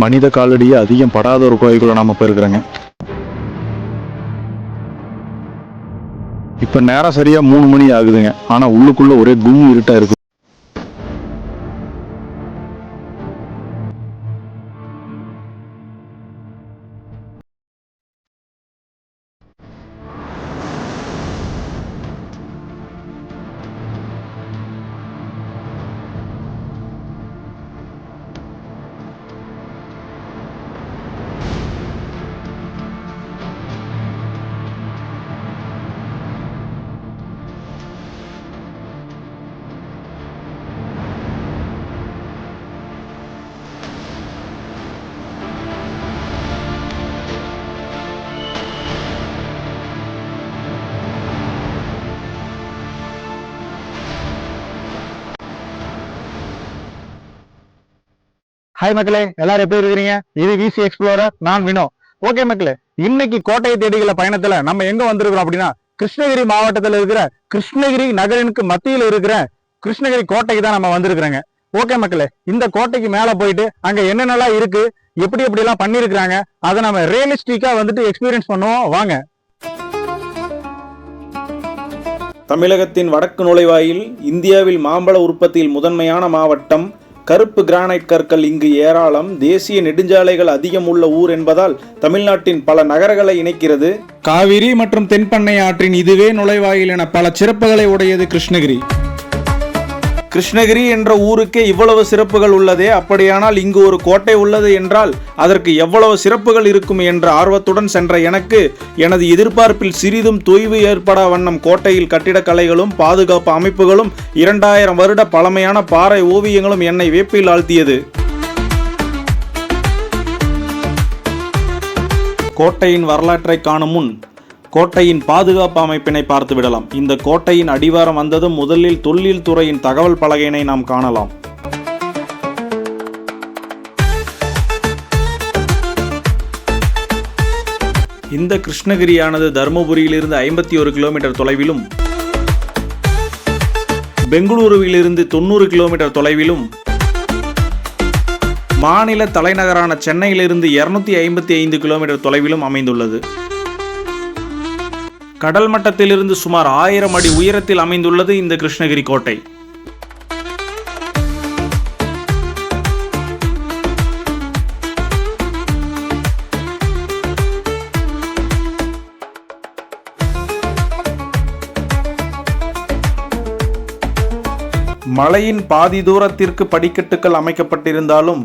மனித காலடியே அதிகம் படாத ஒரு கோயிலுக்குள்ள நாம போயிருக்கிறோங்க. இப்ப நேரம் சரியா மூணு மணி ஆகுதுங்க. ஆனா உள்ளுக்குள்ள ஒரே கும் இருட்டா இருக்கு. ஹாய் மக்களே எல்லாரும் எப்படி இருக்கிறீங்க? இது விசி எக்ஸ்ப்ளோரர் நான் வினோ. ஓகே மக்களே இன்னைக்கு கோட்டை தேடிகள பயணத்துல நம்ம எங்க வந்திருக்கிறோம் அப்படின்னா கிருஷ்ணகிரி மாவட்டத்தில் இருக்கிற கிருஷ்ணகிரி நகரனுக்கு மத்தியில் இருக்கிற கிருஷ்ணகிரி கோட்டைக்கு தான் நம்ம வந்திருக்கிறோங்க. ஓகே மக்களே இந்த கோட்டைக்கு மேல போயிட்டு அங்க என்னென்னலாம் இருக்கு எப்படி எப்படி எல்லாம் பண்ணிருக்கிறாங்க அதை நம்ம ரியலிஸ்டிக்கா வந்துட்டு எக்ஸ்பீரியன்ஸ் பண்ணுவோம். வாங்க. தமிழகத்தின் வடக்கு நுழைவாயில் இந்தியாவில் மாம்பழ உற்பத்தியில் முதன்மையான மாவட்டம் கருப்பு கிரானைட் கற்கள் இங்கு ஏராளம். தேசிய நெடுஞ்சாலைகள் அதிகம் உள்ள ஊர் என்பதால் தமிழ்நாட்டின் பல நகரங்களை இணைக்கிறது. காவிரி மற்றும் தென்பண்ணை ஆற்றின் இதுவே நுழைவாயில் என பல சிறப்புகளை உடையது கிருஷ்ணகிரி. கிருஷ்ணகிரி என்ற ஊருக்கே இவ்வளவு சிறப்புகள் உள்ளதே? அப்படியானால் இங்கு ஒரு கோட்டை உள்ளது என்றால் அதற்கு எவ்வளவு சிறப்புகள் இருக்கும் என்ற ஆர்வத்துடன் சென்ற எனக்கு எனது எதிர்பார்ப்பில் சிறிதும் தொய்வு ஏற்படா வண்ணம் கோட்டையில் கட்டிடக்கலைகளும் பாதுகாப்பு அமைப்புகளும் இரண்டாயிரம் வருட பழமையான பாறை ஓவியங்களும் என்னை வேப்பில் ஆழ்த்தியது. கோட்டையின் வரலாற்றை காணும் முன் கோட்டையின் பாதுகாப்பு அமைப்பினை பார்த்து விடலாம். இந்த கோட்டையின் அடிவாரம் வந்ததும் முதலில் தொல்லியல் துறையின் தகவல் பலகையினை நாம் காணலாம். இந்த கிருஷ்ணகிரியானது தருமபுரியிலிருந்து ஐம்பத்தி ஒரு கிலோமீட்டர் தொலைவிலும் பெங்களூருவிலிருந்து தொண்ணூறு கிலோமீட்டர் தொலைவிலும் மாநில தலைநகரான சென்னையிலிருந்து இருநூத்தி ஐம்பத்தி ஐந்து கிலோமீட்டர் தொலைவிலும் அமைந்துள்ளது. கடல் மட்டத்திலிருந்து சுமார் ஆயிரம் அடி உயரத்தில் அமைந்துள்ளது இந்த கிருஷ்ணகிரி கோட்டை. மலையின் பாதி தூரத்திற்கு படிக்கட்டுகள் அமைக்கப்பட்டிருந்தாலும்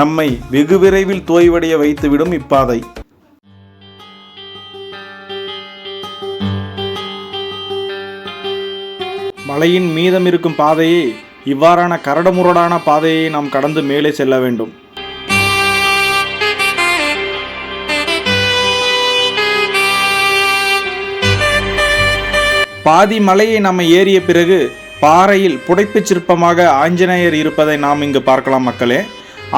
நம்மை வெகு விரைவில் தோய்வடைய வைத்துவிடும் இப்பாதை. மலையின் மீதம் இருக்கும் பாதையை இவ்வாறான கரடுமுரடான பாதையை நாம் கடந்து மேலே செல்ல வேண்டும். பாதி மலையை நம்ம ஏறிய பிறகு பாறையில் புடைப்பு சிற்பமாக ஆஞ்சநேயர் இருப்பதை நாம் இங்கு பார்க்கலாம் மக்களே.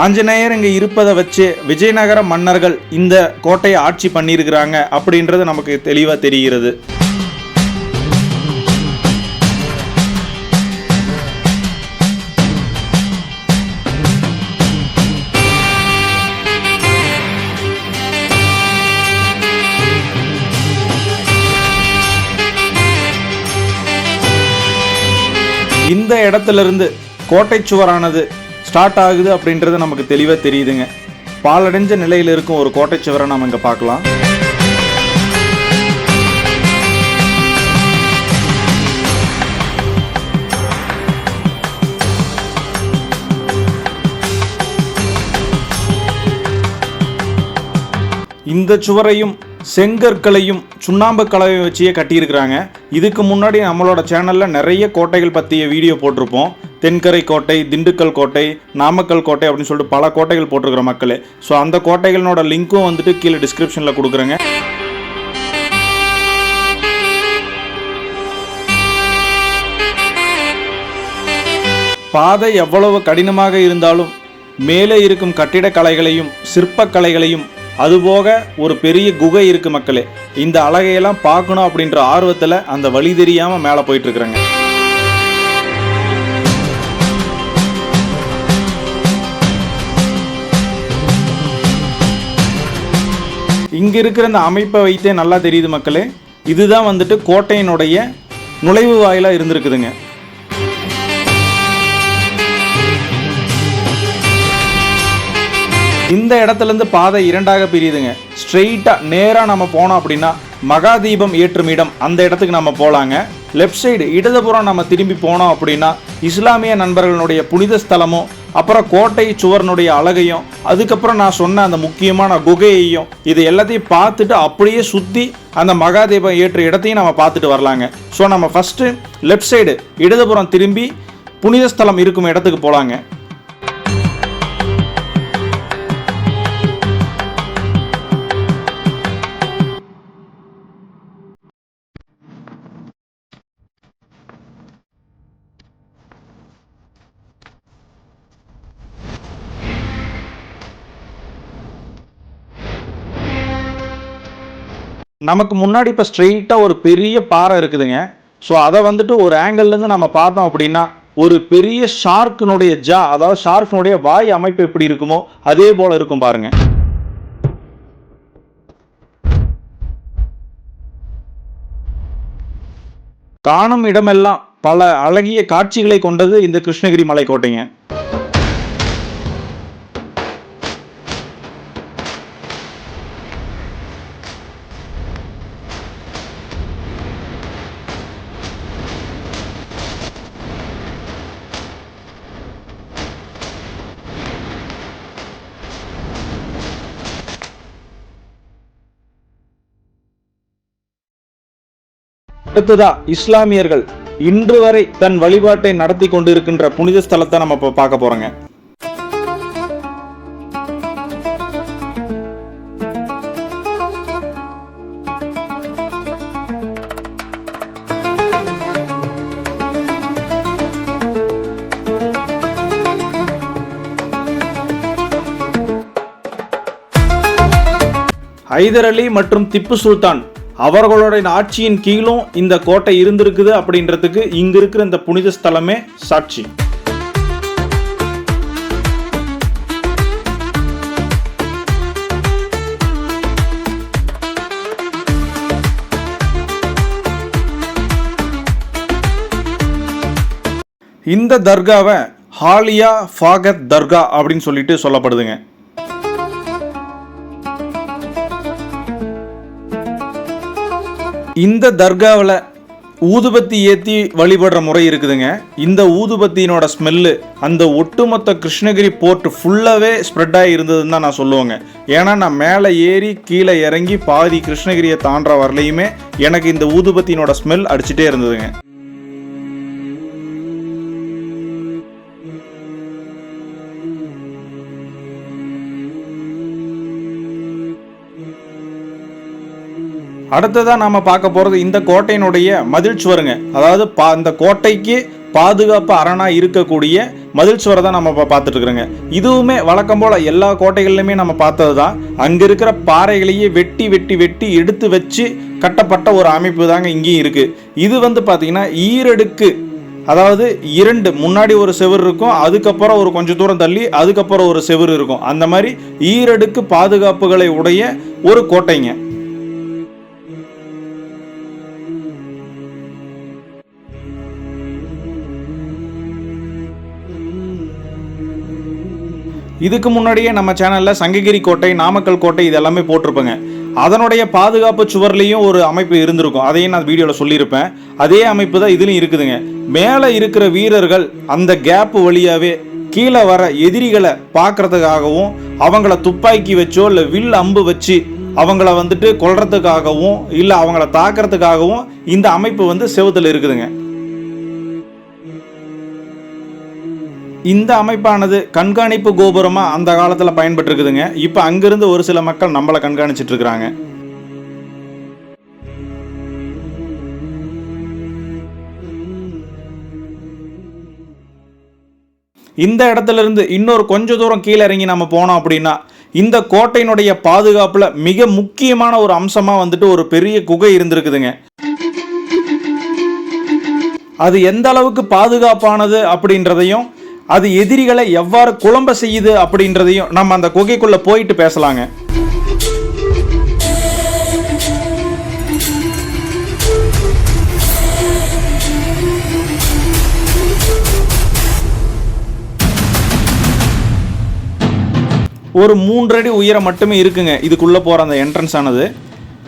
ஆஞ்சநேயர் இங்கே இருப்பதை வச்சு விஜயநகர மன்னர்கள் இந்த கோட்டையை ஆட்சி பண்ணியிருக்கிறாங்க அப்படின்றது நமக்கு தெளிவாக தெரிகிறது. இடத்துலேருந்து கோட்டை சுவரானது ஸ்டார்ட் ஆகுது அப்படின்றது நமக்கு தெளிவாக தெரியுதுங்க. பாலடைஞ்ச நிலையில் இருக்கும் ஒரு கோட்டை சுவரை நம்ம இங்கே பார்க்கலாம். இந்த சுவரையும் செங்கற்களையும் சுண்ணாம்பு கலவையும் வச்சே கட்டியிருக்கிறாங்க. இதுக்கு முன்னாடி நம்மளோட சேனலில் நிறைய கோட்டைகள் பற்றிய வீடியோ போட்டிருப்போம். தென்கரை கோட்டை திண்டுக்கல் கோட்டை நாமக்கல் கோட்டை அப்படின்னு சொல்லிட்டு பல கோட்டைகள் போட்டிருக்கிற மக்களே. ஸோ அந்த கோட்டைகளோட லிங்க்கும் வந்துட்டு கீழே டிஸ்கிரிப்ஷனில் கொடுக்குறேங்க. பாதை எவ்வளவு கடினமாக இருந்தாலும் மேலே இருக்கும் கட்டிடக்கலைகளையும் சிற்பக்கலைகளையும் அதுபோக ஒரு பெரிய குகை இருக்குது மக்களே. இந்த அழகையெல்லாம் பார்க்கணும் அப்படின்ற ஆர்வத்தில் அந்த வழி தெரியாமல் மேலே போயிட்டுருக்குறேங்க. இங்கே இருக்கிற அந்த அமைப்பை வைத்தே நல்லா தெரியுது மக்களே. இதுதான் வந்துட்டு கோட்டையினுடைய நுழைவு வாயிலாக இருந்திருக்குதுங்க. இந்த இடத்துல இருந்து பாதை இரண்டாக பிரியுதுங்க. ஸ்ட்ரெயிட்டாக நேராக நம்ம போனோம் அப்படின்னா மகாதீபம் ஏற்றும் இடம் அந்த இடத்துக்கு நம்ம போகலாங்க லெஃப்ட் சைடு இடதுபுறம் நம்ம திரும்பி போனோம் அப்படின்னா இஸ்லாமிய நண்பர்களுடைய புனித ஸ்தலமும் அப்புறம் கோட்டை சுவரனுடைய அழகையும் அதுக்கப்புறம் நான் சொன்ன அந்த முக்கியமான குகையையும் இது எல்லாத்தையும் பார்த்துட்டு அப்படியே சுற்றி அந்த மகாதீபம் ஏற்ற இடத்தையும் நம்ம பார்த்துட்டு வரலாங்க. ஸோ நம்ம ஃபஸ்ட்டு லெஃப்ட் சைடு இடதுபுறம் திரும்பி புனித ஸ்தலம் இருக்கும் இடத்துக்கு போகலாங்க நமக்கு முன்னாடி இப்போ ஸ்ட்ரெயிட்டாக ஒரு பெரிய பாறை இருக்குதுங்க. ஸோ அதை வந்துட்டு ஒரு ஆங்கிள்லேருந்து நம்ம பார்த்தோம் அப்படின்னா ஒரு பெரிய ஷார்க்கினுடைய ஜா அதாவது ஷார்க்கினுடைய வாய் அமைப்பு எப்படி இருக்குமோ அதே போல் இருக்கும் பாருங்க. காணும் இடமெல்லாம் பல அழகிய காட்சிகளை கொண்டது இந்த கிருஷ்ணகிரி மலைக்கோட்டைங்க. அடுத்ததா இஸ்லாமியர்கள். இன்று வரை தன் வழிபாட்டை நடத்தி கொண்டிருக்கின்ற புனித ஸ்தலத்தை நம்ம இப்போ பார்க்க போறோங்க. ஹைதர் அலி மற்றும் திப்பு சுல்தான் அவர்களுடைய ஆட்சியின் கீழும் இந்த கோட்டை இருந்திருக்குது அப்படின்றதுக்கு இங்க இருக்கிற இந்த புனித ஸ்தலமே சாட்சி. இந்த தர்காவை ஹாலியா ஃபாகத் தர்கா அப்படின்னு சொல்லிட்டு சொல்லப்படுதுங்க. இந்த தர்காவில் ஊதுபத்தி ஏற்றி வழிபடுற முறை இருக்குதுங்க. இந்த ஊதுபத்தியினோட ஸ்மெல்லு அந்த ஒட்டுமொத்த கிருஷ்ணகிரி போர்ட் ஃபுல்லாகவே ஸ்ப்ரெட் ஆகி இருந்ததுன்னு தான் நான் சொல்லுவேங்க. ஏன்னா நான் மேலே ஏறி கீழே இறங்கி பாதி கிருஷ்ணகிரியை தாண்டுற வரலையுமே எனக்கு இந்த ஊதுபத்தியினோட ஸ்மெல் அடிச்சிட்டே இருந்ததுங்க. அடுத்ததாக நாம பார்க்க போகிறது இந்த கோட்டையினுடைய மதில் சுவருங்க. அதாவது பா இந்த கோட்டைக்கு பாதுகாப்பு அரணா இருக்கக்கூடிய மதில் சுவரை தான் நம்ம இப்போ பார்த்துட்டு இருக்கிறோங்க இதுவுமே வழக்கம் போல் எல்லா கோட்டைகள்லையுமே நம்ம பார்த்தது தான் அங்கே இருக்கிற பாறைகளையே வெட்டி வெட்டி வெட்டி எடுத்து வச்சு கட்டப்பட்ட ஒரு அமைப்பு தாங்க இங்கேயும் இருக்குது இது வந்து பார்த்திங்கன்னா ஈரடுக்கு அதாவது இரண்டு முன்னாடி ஒரு செவுரு இருக்கும் அதுக்கப்புறம் ஒரு கொஞ்சம் தூரம் தள்ளி அதுக்கப்புறம் ஒரு செவுரு இருக்கும். அந்த மாதிரி ஈரடுக்கு பாதுகாப்புகளை உடைய ஒரு கோட்டைங்க. இதுக்கு முன்னாடியே நம்ம சேனலில் சங்ககிரி கோட்டை நாமக்கல் கோட்டை இது எல்லாமே போட்டிருப்பேங்க. அதனுடைய பாதுகாப்பு சுவர்லேயும் ஒரு அமைப்பு இருந்திருக்கும். அதையும் நான் வீடியோவில் சொல்லியிருப்பேன். அதே அமைப்பு தான் இதுலையும் இருக்குதுங்க. மேலே இருக்கிற வீரர்கள் அந்த கேப்பு வழியாகவே கீழே வர எதிரிகளை பார்க்கறதுக்காகவும் அவங்கள துப்பாக்கி வச்சோ இல்லை வில் அம்பு வச்சு அவங்கள வந்துட்டு கொல்றதுக்காகவும் இல்லை அவங்கள தாக்கிறதுக்காகவும் இந்த அமைப்பு வந்து செவுத்துல இருக்குதுங்க. இந்த அமைப்பானது கண்காணிப்பு கோபுரமாக அந்த காலத்தில் பயன்பட்டுருக்குதுங்க. இப்போ அங்கேருந்து ஒரு சில மக்கள் நம்மளை கண்காணிச்சிட்டு இருக்கிறாங்க இந்த இடத்துல இருந்து இன்னொரு கொஞ்ச தூரம் கீழே இறங்கி நம்ம போனோம் அப்படின்னா இந்த கோட்டையினுடைய பாதுகாப்பில் மிக முக்கியமான ஒரு அம்சமாக வந்துட்டு ஒரு பெரிய குகை இருந்திருக்குதுங்க. அது எந்த அளவுக்கு பாதுகாப்பானது அப்படின்றதையும் அது எதிரிகளை எவ்வாறு குழம்ப செய்யுது அப்படின்றதையும் நம்ம அந்த குகைக்குள்ளே போயிட்டு பேசலாங்க. ஒரு மூன்றடி உயரம் மட்டுமே இருக்குங்க. இதுக்குள்ளே போகிற அந்த என்ட்ரன்ஸ் ஆனது.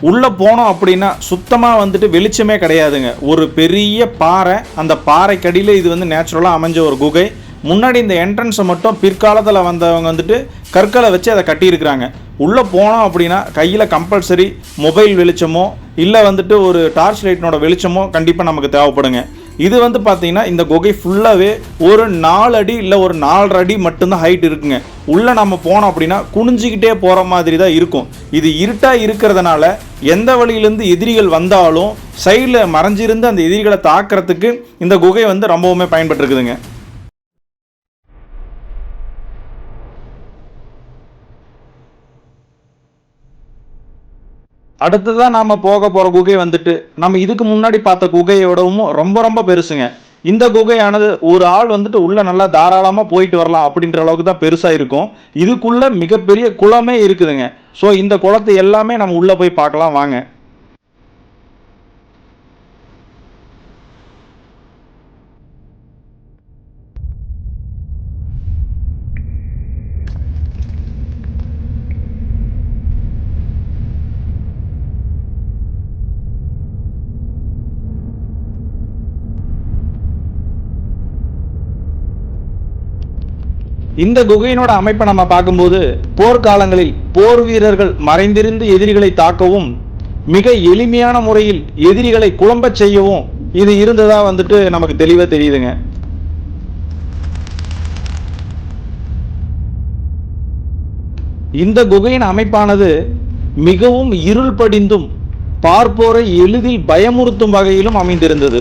உள்ளே போனோம் அப்படின்னா சுத்தமாக வந்துட்டு வெளிச்சமே கிடையாதுங்க. ஒரு பெரிய பாறை அந்த பாறைக்கடியில் இது வந்து நேச்சுரலாக அமைஞ்ச ஒரு குகை. முன்னாடி இந்த என்ட்ரன்ஸை மட்டும் பிற்காலத்தில் வந்தவங்க வந்துட்டு கற்களை வச்சு அதை கட்டியிருக்கிறாங்க. உள்ளே போனோம் அப்படின்னா கையில் கம்பல்சரி மொபைல் வெளிச்சமோ இல்லை வந்துட்டு ஒரு டார்ச் லைட்டினோட வெளிச்சமோ கண்டிப்பாக நமக்கு தேவைப்படுங்க. இது வந்து பார்த்தீங்கன்னா இந்த குகை ஃபுல்லாகவே ஒரு நாலு அடி இல்லை ஒரு நாலரை அடி மட்டும்தான் ஹைட் இருக்குங்க. உள்ளே நம்ம போனோம் அப்படின்னா குனிஞ்சிக்கிட்டே போகிற மாதிரி தான் இருக்கும். இது இருட்டாக இருக்கிறதுனால எந்த வழியிலேருந்து எதிரிகள் வந்தாலும் சைடில் மறைஞ்சிருந்து அந்த எதிரிகளை தாக்கிறதுக்கு இந்த குகை வந்து ரொம்பவுமே பயன்பட்டுருக்குதுங்க. அடுத்ததான் நாம போக போற குகை வந்துட்டு நம்ம இதுக்கு முன்னாடி பார்த்த குகையோடவும் ரொம்ப ரொம்ப பெருசுங்க. இந்த குகையானது ஒரு ஆள் வந்துட்டு உள்ள நல்லா தாராளமா போயிட்டு வரலாம் அப்படின்ற அளவுக்கு தான் பெருசா இருக்கும். இதுக்குள்ள மிகப்பெரிய குளமே இருக்குதுங்க. ஸோ இந்த குளத்தை எல்லாமே நம்ம உள்ள போய் பார்க்கலாம் வாங்க. இந்த குகையினோட அமைப்பை நம்ம பார்க்கும்போது போர்க்காலங்களில் போர் வீரர்கள் மறைந்திருந்து எதிரிகளை தாக்கவும் மிக எளிமையான முறையில் எதிரிகளை குழம்பச் செய்யவும் இது இருந்ததா வந்துட்டு நமக்கு தெளிவாக தெரியுதுங்க. இந்த குகையின் அமைப்பானது மிகவும் இருள் படிந்தும் பார்ப்போரை எளிதில் பயமுறுத்தும் வகையிலும் அமைந்திருந்தது.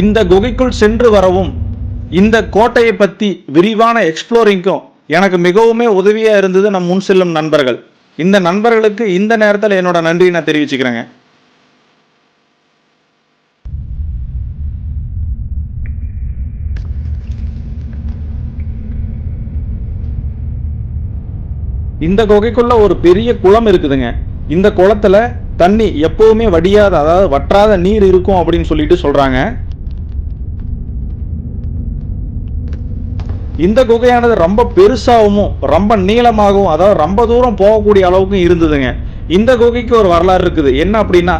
இந்த குகைக்குள் சென்று வரவும் இந்த கோட்டையை பற்றி விரிவான எக்ஸ்ப்ளோரிங்க்கும் எனக்கு மிகவுமே உதவியாக இருந்தது நம் முன் செல்லும் நண்பர்கள். இந்த நண்பர்களுக்கு இந்த நேரத்தில் என்னோட நன்றியை நான் தெரிவிச்சுக்கிறேங்க. இந்த குகைக்குள்ள ஒரு பெரிய குளம் இருக்குதுங்க. இந்த குளத்துல தண்ணி எப்பவுமே வடியாத அதாவது வற்றாத நீர் இருக்கும் அப்படின்னு சொல்லிட்டு சொல்றாங்க. இந்த குகையானது ரொம்ப பெருசாகவும் ரொம்ப நீளமாகவும் அதாவது ரொம்ப தூரம் போகக்கூடிய அளவுக்கும் இருந்ததுங்க. இந்த குகைக்கு ஒரு வரலாறு இருக்குது. என்ன அப்படின்னா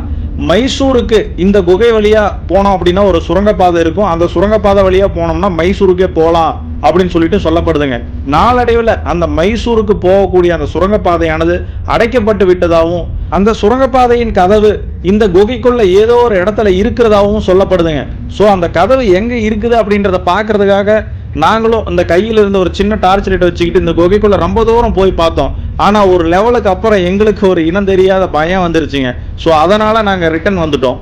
மைசூருக்கு இந்த குகை வழியாக போனோம் அப்படின்னா ஒரு சுரங்கப்பாதை இருக்கும். அந்த சுரங்கப்பாதை வழியாக போனோம்னா மைசூருக்கே போகலாம் அப்படின்னு சொல்லிட்டு சொல்லப்படுதுங்க. நாளடைவில் அந்த மைசூருக்கு போகக்கூடிய அந்த சுரங்கப்பாதையானது அடைக்கப்பட்டு விட்டதாகவும் அந்த சுரங்கப்பாதையின் கதவு இந்த குகைக்குள்ள ஏதோ ஒரு இடத்துல இருக்கிறதாகவும் சொல்லப்படுதுங்க. ஸோ அந்த கதவு எங்கே இருக்குது அப்படின்றத பார்க்கறதுக்காக நாங்களும் இந்த கையில் இருந்த ஒரு சின்ன டார்ச் லைட்டை வச்சுக்கிட்டு இந்த குகைக்குள்ளே ரொம்ப தூரம் போய் பார்த்தோம். ஆனால் ஒரு லெவலுக்கு அப்புறம் எங்களுக்கு ஒரு இனம் தெரியாத பயம் வந்துருச்சுங்க. ஸோ அதனால் நாங்கள் ரிட்டர்ன் வந்துட்டோம்.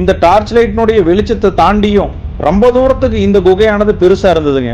இந்த டார்ச் லைட்டினுடைய வெளிச்சத்தை தாண்டியும் ரொம்ப தூரத்துக்கு இந்த குகையானது பெருசா இருந்ததுங்க.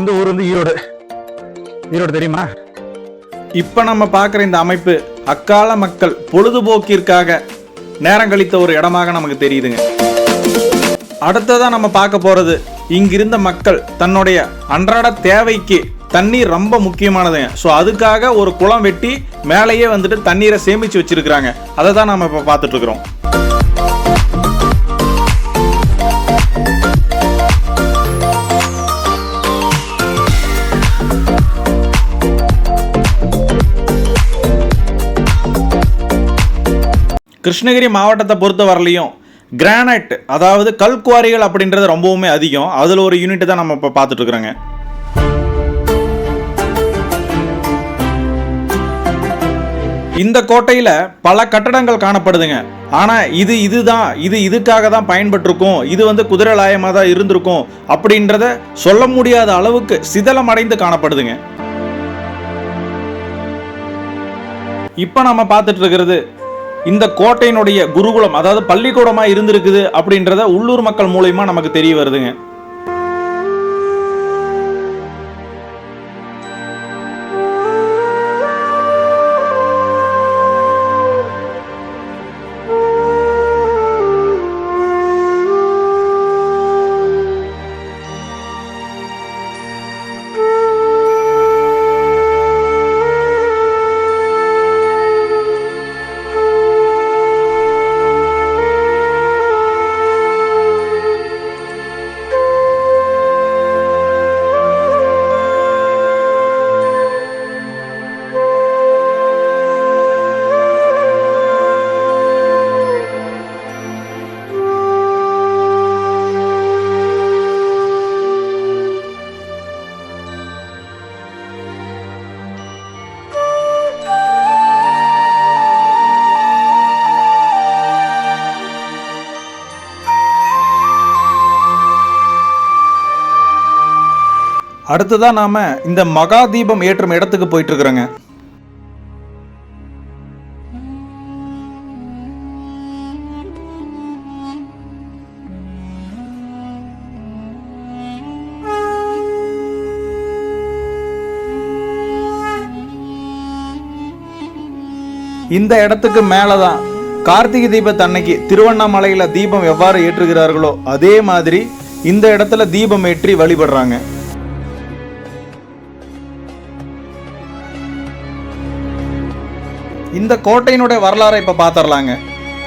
வந்து ஊர் வந்து ஈரோடு. ஈரோடு தெரியுமா? இப்போ நம்ம பார்க்குற இந்த அமைப்பு அக்கால மக்கள் பொழுதுபோக்கிற்காக நேரம் கழித்த ஒரு இடமாக நமக்கு தெரியுதுங்க. அடுத்ததான் நம்ம பார்க்க போகிறது இங்கிருந்த மக்கள் தன்னுடைய அன்றாட தேவைக்கு தண்ணீர் ரொம்ப முக்கியமானதுங்க. ஸோ அதுக்காக ஒரு குளம் வெட்டி மேலேயே வந்துட்டு தண்ணீரை சேமித்து வச்சிருக்கிறாங்க. அதை தான் நம்ம இப்போ பார்த்துட்டு கிருஷ்ணகிரி மாவட்டத்தை பொறுத்த வரலையும் கிரானைட் அதாவது கல்குவாரிகள் அப்படின்றது ரொம்பவுமே அதிகம். அதில் ஒரு யூனிட் தான் நம்ம இப்போ பார்த்துட்டு இருக்கிறோங்க இந்த கோட்டையில் பல கட்டடங்கள் காணப்படுதுங்க. ஆனால் இது இதுதான் இது இதுக்காக தான் பயன்பட்டிருக்கும். இது வந்து குதிரை லாயமாக தான் இருந்திருக்கும். அப்படின்றத சொல்ல முடியாத அளவுக்கு சிதலம் அடைந்து காணப்படுதுங்க. இப்போ நம்ம பார்த்துட்டு இருக்கிறது இந்த கோட்டையினுடைய குருகுலம் அதாவது பள்ளிக்கூடமாக இருந்திருக்குது அப்படின்றத உள்ளூர் மக்கள் மூலயமா நமக்கு தெரிய வருதுங்க. அடுத்ததான் நாம இந்த மகா தீபம் ஏற்றும் இடத்துக்கு போயிட்டு இருக்கிறோங்க இந்த இடத்துக்கு மேலதான் கார்த்திகை தீபத்தன்னைக்கு திருவண்ணாமலையில தீபம் எவ்வாறு ஏற்றுகிறார்களோ அதே மாதிரி இந்த இடத்துல தீபம் ஏற்றி வழிபடுறாங்க. இந்த கோட்டையினுடைய வரலாறை இப்போ பார்த்துடலாங்க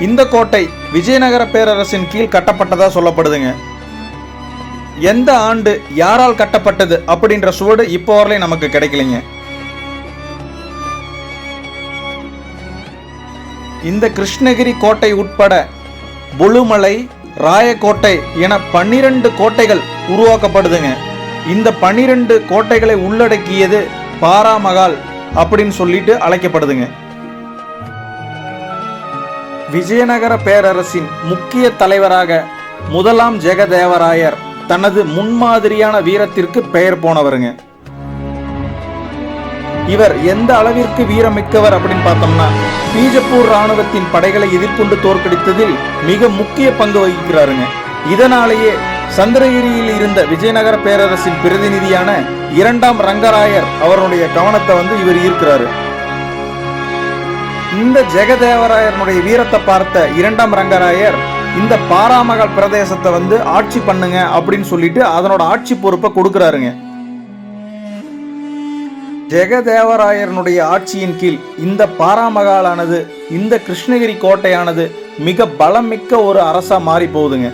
இந்த கோட்டை விஜயநகர பேரரசின் கீழ் கட்டப்பட்டதாக சொல்லப்படுதுங்க. எந்த ஆண்டு யாரால் கட்டப்பட்டது அப்படின்ற சுவடு இப்போ வரலையும் நமக்கு கிடைக்கலைங்க. இந்த கிருஷ்ணகிரி கோட்டை உட்பட பொழுமலை ராயக்கோட்டை என பன்னிரண்டு கோட்டைகள் உருவாக்கப்படுதுங்க. இந்த பன்னிரண்டு கோட்டைகளை உள்ளடக்கியது பாராமகால் அப்படின்னு சொல்லிட்டு அழைக்கப்படுதுங்க. விஜயநகர பேரரசின் முக்கிய தலைவராக முதலாம் ஜெகதேவராயர் தனது முன்மாதிரியான வீரத்திற்கு பெயர் போனவருங்க. இவர் எந்த அளவிற்கு வீரமிக்கவர் அப்படின்னு பார்த்தோம்னா பீஜப்பூர் ராணுவத்தின் படைகளை எதிர்கொண்டு தோற்கடித்ததில் மிக முக்கிய பங்கு வகிக்கிறாருங்க. இதனாலேயே சந்திரகிரியில் இருந்த விஜயநகர பேரரசின் பிரதிநிதியான இரண்டாம் ரங்கராயர் அவருடைய கவனத்தை வந்து இவர் ஈர்க்கிறாரு. இந்த ஜெகதேவராயனுடைய வீரத்தை பார்த்த இரண்டாம் ரங்கராயர் இந்த பாராமகல் பிரதேசத்தை வந்து ஆட்சி பண்ணுங்க அப்படின்னு சொல்லிட்டு அதனோட ஆட்சி பொறுப்பை கொடுக்குறாருங்க. ஜெகதேவராயனுடைய ஆட்சியின் கீழ் இந்த பாராமகாலானது இந்த கிருஷ்ணகிரி கோட்டையானது மிக பலமிக்க ஒரு அரசா மாறி போகுதுங்க.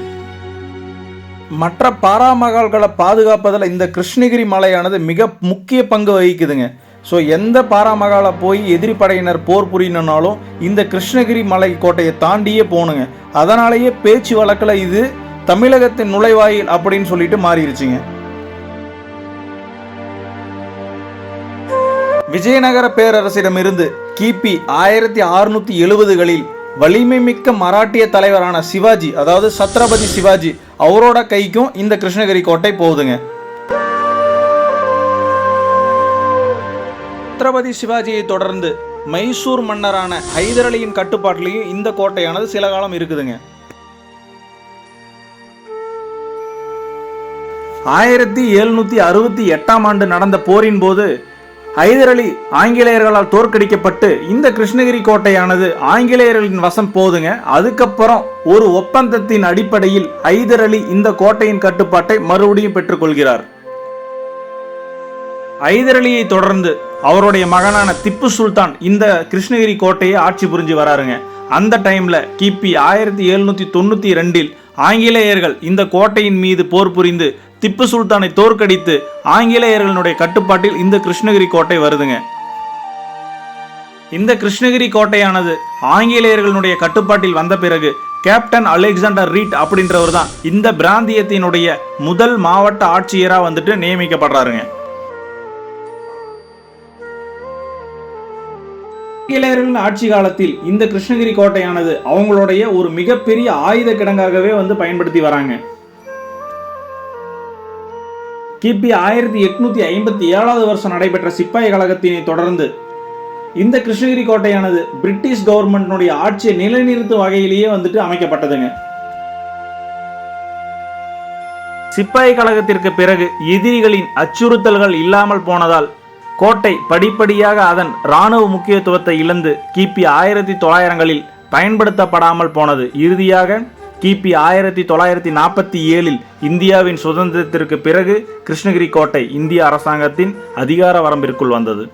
மற்ற பாராமகால்களை பாதுகாப்பதில் இந்த கிருஷ்ணகிரி மலையானது மிக முக்கிய பங்கு வகிக்குதுங்க. ஸோ எந்த பாராமகால போய் எதிரி படையினர் போர் புரியணும்னாலும் இந்த கிருஷ்ணகிரி மலை கோட்டையை தாண்டியே போகணுங்க. அதனாலேயே பேச்சு வழக்கில் இது தமிழகத்தின் நுழைவாயில் அப்படின்னு சொல்லிட்டு மாறிடுச்சுங்க விஜயநகர பேரரசிடமிருந்து கிபி ஆயிரத்தி அறுநூத்தி எழுபதுகளில் வலிமை மிக்க மராட்டிய தலைவரான சிவாஜி அதாவது சத்ரபதி சிவாஜி அவரோட கைக்கும் இந்த கிருஷ்ணகிரி கோட்டை போகுதுங்க. சத்ரபதி சிவாஜியை தொடர்ந்து மைசூர் மன்னரான ஹைதர் அலியின் கட்டுப்பாட்டிலையும் இந்த கோட்டையானது சில காலம் இருக்குதுங்க. ஆயிரத்தி எழுநூத்தி அறுபத்தி எட்டாம் ஆண்டு நடந்த போரின் போது ஹைதர் அலி ஆங்கிலேயர்களால் தோற்கடிக்கப்பட்டு இந்த கிருஷ்ணகிரி கோட்டையானது ஆங்கிலேயர்களின் வசம் போதுங்க. அதுக்கப்புறம் ஒரு ஒப்பந்தத்தின் அடிப்படையில் ஹைதர் அலி இந்த கோட்டையின் கட்டுப்பாட்டை மறுபடியும் பெற்றுக்கொள்கிறார். ஹைதர் அலியை தொடர்ந்து அவருடைய மகனான திப்பு சுல்தான் இந்த கிருஷ்ணகிரி கோட்டையை ஆட்சி புரிஞ்சு வராருங்க. அந்த டைம்ல கிபி ஆயிரத்தி எழுநூத்தி தொண்ணூத்தி ரெண்டில் ஆங்கிலேயர்கள் இந்த கோட்டையின் மீது போர் புரிந்து திப்பு சுல்தானை தோற்கடித்து ஆங்கிலேயர்களுடைய கட்டுப்பாட்டில் இந்த கிருஷ்ணகிரி கோட்டை வருதுங்க. இந்த கிருஷ்ணகிரி கோட்டையானது ஆங்கிலேயர்களுடைய கட்டுப்பாட்டில் வந்த பிறகு கேப்டன் அலெக்சாண்டர் ரீட் அப்படின்றவர் தான் இந்த பிராந்தியத்தினுடைய முதல் மாவட்ட ஆட்சியராக வந்துட்டு நியமிக்கப்படுறாருங்க. ஆங்கிலேயர்களின் ஆட்சி காலத்தில் இந்த கிருஷ்ணகிரி கோட்டையானது அவங்களுடைய ஒரு மிகப்பெரிய ஆயுத கிடங்காகவே வந்து பயன்படுத்தி வராங்க. கிபி ஆயிரத்தி எட்நூத்தி ஐம்பத்தி ஏழாவது வருஷம் நடைபெற்ற சிப்பாய் கழகத்தினை தொடர்ந்து இந்த கிருஷ்ணகிரி கோட்டையானது பிரிட்டிஷ் கவர்மெண்ட்னுடைய ஆட்சியை நிலைநிறுத்தும் வகையிலேயே வந்துட்டு அமைக்கப்பட்டதுங்க. சிப்பாய் கழகத்திற்கு பிறகு எதிரிகளின் அச்சுறுத்தல்கள் இல்லாமல் போனதால் கோட்டை படிப்படியாக அதன் இராணுவ முக்கியத்துவத்தை இழந்து கிபி ஆயிரத்தி தொள்ளாயிரங்களில் பயன்படுத்தப்படாமல் போனது. இறுதியாக கிபி ஆயிரத்தி தொள்ளாயிரத்தி நாற்பத்தி ஏழில் இந்தியாவின் சுதந்திரத்திற்கு பிறகு கிருஷ்ணகிரி கோட்டை இந்திய அரசாங்கத்தின் அதிகார வரம்பிற்குள் வந்தது.